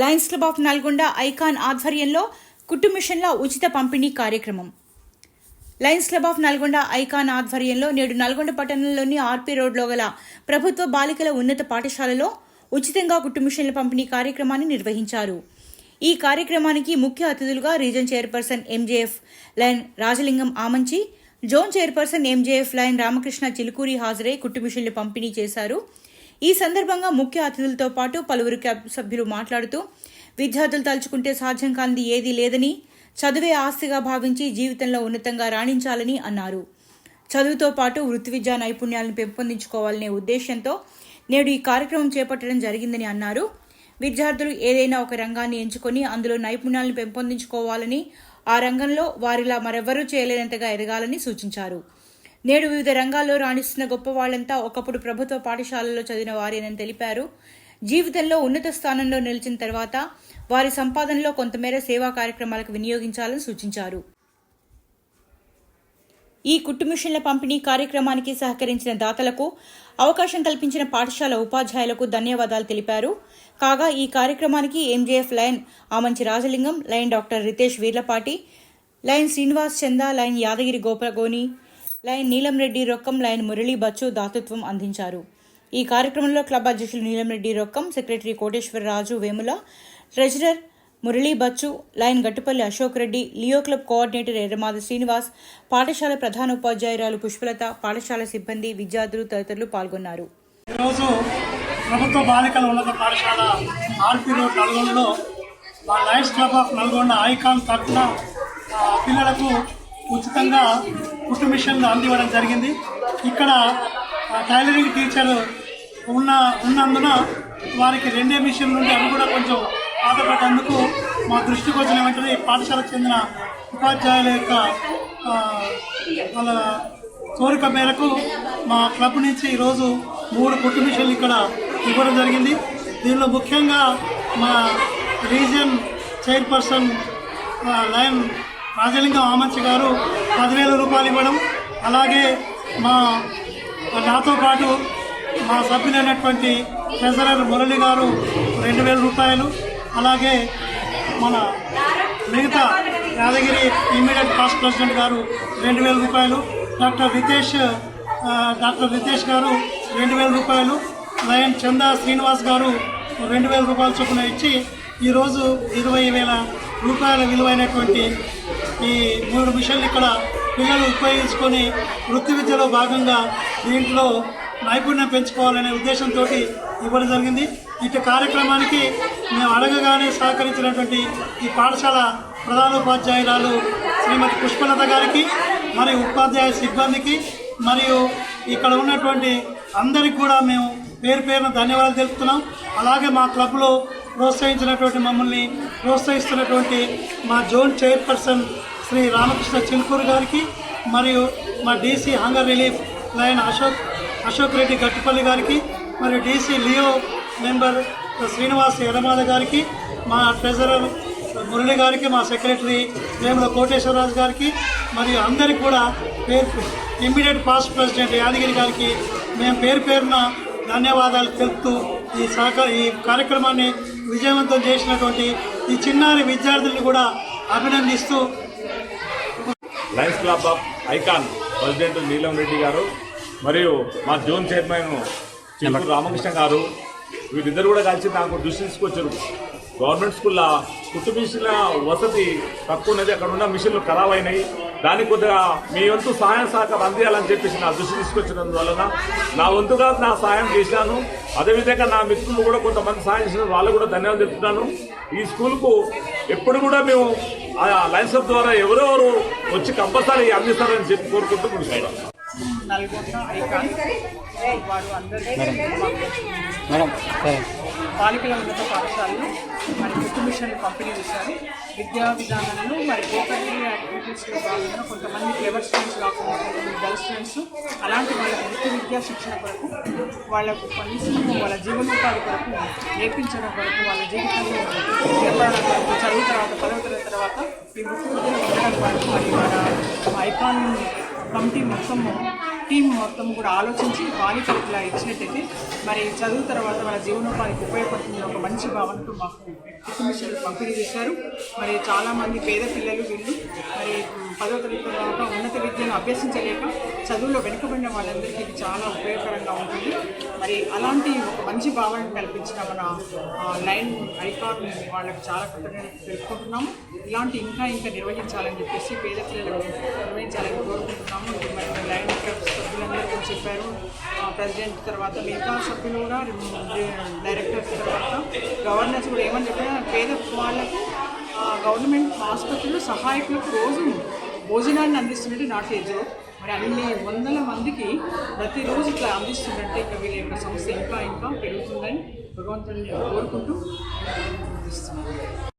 Lions Club of Nalgonda Icon ఆధ్వర్యంలో కుట్టు మిషన్ల ఉచిత పంపిణీ కార్యక్రమం. Lions Club of Nalgonda Icon ఆధ్వర్యంలో నేడు నల్గొండ పట్టణంలోని ఆర్పీ రోడ్లో గల ప్రభుత్వ బాలికల ఉన్నత పాఠశాలలో ఉచితంగా కుట్టు మిషన్ల పంపిణీ కార్యక్రమాన్ని నిర్వహించారు. ఈ కార్యక్రమానికి ముఖ్య అతిథులుగా region chairperson MJF Lion Rajalingam Amanchi zone chairperson MJF Lion Ramakrishna Chilukuri హాజరై కుట్టు మిషన్లు పంపిణీ చేశారు. ఈ సందర్భంగా ముఖ్య అతిథులతో పాటు పలువురు క్యాబ్ సభ్యులు మాట్లాడుతూ విద్యార్థులు తలుచుకుంటే సాధ్యం కానిది ఏదీ లేదని చదువే ఆస్తిగా భావించి జీవితంలో ఉన్నతంగా రాణించాలని అన్నారు. చదువుతో పాటు వృత్తి విద్యా నైపుణ్యాలను పెంపొందించుకోవాలనే ఉద్దేశంతో నేడు ఈ కార్యక్రమం చేపట్టడం జరిగిందని అన్నారు. విద్యార్థులు ఏదైనా ఒక రంగాన్ని ఎంచుకొని అందులో నైపుణ్యాలను పెంపొందించుకోవాలని ఆ రంగంలో వారిలా మరెవ్వరూ చేయలేనంతగా ఎదగాలని సూచించారు. నేడు వివిధ రంగాల్లో రాణిస్తున్న గొప్ప వాళ్ళంతా ఒకప్పుడు ప్రభుత్వ పాఠశాలలో చదివిన వారేనని తెలిపారు. జీవితంలో ఉన్నత స్థానంలో నిలిచిన తర్వాత వారి సంపాదనలో కొంతమేర సేవా కార్యక్రమాలకు వినియోగించాలని సూచించారు. ఈ కుట్టు మిషన్ల పంపిణీ కార్యక్రమానికి సహకరించిన దాతలకు అవకాశం కల్పించిన పాఠశాల ఉపాధ్యాయులకు ధన్యవాదాలు తెలిపారు. కాగా ఈ కార్యక్రమానికి MJF Lion Amanchi Rajalingam Lion doctor Ritesh Veerlapati Lion Srinivas Chanda Lion Yadagiri Gopagoni Lion Neelam Reddy Rokkam Lion Murali Bachchu దాతృత్వం అందించారు. ఈ కార్యక్రమంలో క్లబ్ అధ్యక్షులు Neelam Reddy Rokkam secretary Koteswararaju Vemula treasurer Murali Bachu Lion Gattupalli Ashok Reddy Leo Club coordinator Erramada Srinivas పాఠశాల ప్రధాన ఉపాధ్యాయురాలు పుష్పలత పాఠశాల సిబ్బంది విద్యార్థులు తదితరులు పాల్గొన్నారు. ఈరోజు ప్రభుత్వ బాలికల ఉన్నత పాఠశాల ఆర్పీ రోడ్ నల్గొండలో మా Lions Club of Nalgonda Icon తరఫున పిల్లలకు ఉచితంగా కుట్టు మిషన్లు అందివ్వడం జరిగింది. ఇక్కడ టైలరింగ్ టీచర్ ఉన్న ఉన్నందున వారికి రెండే మిషన్ నుండి అవి కూడా కొంచెం బాధపడ్డందుకు మా దృష్టికి వచ్చిన వెంటనే ఈ పాఠశాలకు చెందిన ఉపాధ్యాయుల యొక్క వాళ్ళ కోరిక మేరకు మా క్లబ్ నుంచి ఈరోజు మూడు కుట్టు మిషన్లు ఇక్కడ ఇవ్వడం జరిగింది. దీనిలో ముఖ్యంగా మా రీజియన్ చైర్పర్సన్ ఆ, లయన్ రాజలింగం ఆమంచి గారు పదివేల రూపాయలు ఇవ్వడం అలాగే మా నాతో పాటు మా సభ్యులైనటువంటి ట్రెజరర్ మురళి గారు రెండు వేల రూపాయలు అలాగే మన మిగతా యాదగిరి ఇమ్మీడియట్ పాస్ట్ ప్రెసిడెంట్ గారు రెండు వేల రూపాయలు డాక్టర్ రితేష్ డాక్టర్ రితేష్ గారు రెండు వేల రూపాయలు లయన్ చందా శ్రీనివాస్ గారు రెండు వేల రూపాయల చొప్పున ఇచ్చి ఈరోజు ఇరవై వేల రూపాయల విలువైనటువంటి ఈ మూడు మిషన్లు ఇక్కడ పిల్లలు ఉపయోగించుకొని వృత్తి విద్యలో భాగంగా దీంట్లో నైపుణ్యం పెంచుకోవాలనే ఉద్దేశంతో ఇవ్వడం జరిగింది. ఇటు కార్యక్రమానికి మేము అడగగానే సహకరించినటువంటి ఈ పాఠశాల ప్రధానోపాధ్యాయురాలు శ్రీమతి పుష్పలత గారికి మరియు ఉపాధ్యాయ సిబ్బందికి మరియు ఇక్కడ ఉన్నటువంటి అందరికి కూడా మేము పేరు పేరున ధన్యవాదాలు తెలుపుతున్నాం. అలాగే మా క్లబ్లో ప్రోత్సహించినటువంటి మమ్మల్ని ప్రోత్సహిస్తున్నటువంటి మా జోన్ చైర్పర్సన్ శ్రీ రామకృష్ణ చిల్కూరు గారికి మరియు మా DC hunger relief Lion Ashok Ashok Reddy Gattupalli గారికి మరియు DC Leo member Srinivas Erramala గారికి మా ట్రెజరర్ మురళి గారికి మా సెక్రటరీ వేముల కోటేశ్వరరాజు గారికి మరియు అందరికి కూడా పేరు ఇమ్మీడియట్ పాస్ట్ ప్రెసిడెంట్ యాదగిరి గారికి మేము పేరు పేరున ధన్యవాదాలు తెలుపుతూ ఈ సహకార ఈ కార్యక్రమాన్ని విజయవంతం చేసినటువంటి ఈ చిన్నారి విద్యార్థుల్ని కూడా అభినందిస్తూ Lions Club of Icon president Neelam Reddy గారు మరియు మా జోన్ చైర్మన్ చిలుకూరు రామకృష్ణ గారు వీరిద్దరు కూడా కలిసి నాకు దృష్టి తీసుకొచ్చారు. గవర్నమెంట్ స్కూల్లో కుట్టు మిషన్ల వసతి తక్కువ ఉన్నది అక్కడ ఉన్న మిషన్లు ఖరాబ్ అయినాయి. దానికి కొద్దిగా మీ వంతు సహాయం సహకారం అందియాలని చెప్పేసి నా దృష్టి తీసుకొచ్చినందువలన నా వంతుగా నా సహాయం చేశాను. అదేవిధంగా నా మిత్రులు కూడా కొంతమంది సహాయం చేసిన వాళ్ళకు కూడా ధన్యవాదాలు చెప్తున్నాను. ఈ స్కూల్కు ఎప్పుడు కూడా మేము ఆ లైన్స్ ద్వారా ఎవరెవరు వచ్చి కంపల్సరీ అందిస్తారని చెప్పి కోరుకుంటూ ముగిస్తున్నాం నల్గొండ ఐకాన్. వారు అందరికీ మేడం. సరే. బాలికల ఉన్నత పాఠశాలలో మరి కుట్టు మిషన్లు పంపిణీ చేశారు. విద్యా విధానంలో మరి కోకరీ యాక్టివిటీస్లో భాగంగా కొంతమంది క్లెవర్ స్టూడెంట్స్ కాకుండా కొంతమంది గర్ల్ స్టూడెంట్స్ అలాంటి వాళ్ళ వృత్తి విద్యా శిక్షణ కొరకు వాళ్ళకు కనీసం వాళ్ళ జీవనోపాధి కొరకు నేర్పించడం కొరకు వాళ్ళ జీవితంలో స్థిరపడడం కొరకు చదువు తర్వాత పదవ తరగతి తర్వాత ఈ వృత్తి విద్యలో ఉండడం కొరకు మరి మన ఐకాన్ కమిటీ మొత్తము టీం మొత్తం కూడా ఆలోచించి బాలికలు ఇలా ఇచ్చినట్టయితే మరి చదువు తర్వాత మన జీవనోపాధికి ఉపయోగపడుతుంది ఒక మంచి భావనతో మాకు మిషన్లు పంపిణీ చేశారు. మరి చాలామంది పేద పిల్లలు వీళ్ళు మరి పదో తరగతి తర్వాత ఉన్నత విద్యను అభ్యసించలేక చదువులో వెనుకబడిన వాళ్ళందరికీ ఇది చాలా ఉపయోగకరంగా ఉంటుంది. మరి అలాంటి ఒక మంచి భావన కల్పించిన మన లైన్ ఐకాన్ వాళ్ళకి చాలా కృతజ్ఞతలు తెలుపుకుంటున్నాము. ఇలాంటి ఇంకా ఇంకా నిర్వహించాలని చెప్పేసి పేద పిల్లలు నిర్వహించాలని కోరుకుంటున్నాము. ఇది మరి లైన్ క్లబ్ చెప్పారు ప్రెసిడెంట్ తర్వాత మిగతా సభ్యులు కూడా డైరెక్టర్స్ తర్వాత గవర్నెన్స్ కూడా ఏమని చెప్పినా పేద వాళ్ళకు గవర్నమెంట్ ఆసుపత్రులు సహాయకులకు రోజు భోజనాన్ని అందిస్తున్నట్టు నాట్ ఏజో మరి అన్ని వందల మందికి ప్రతిరోజు ఇట్లా అందిస్తున్నట్టే ఇక వీళ్ళ యొక్క సంస్థ ఇంకా ఇంకా పెరుగుతుందని భగవంతుని కోరుకుంటూ ఇస్తున్నాను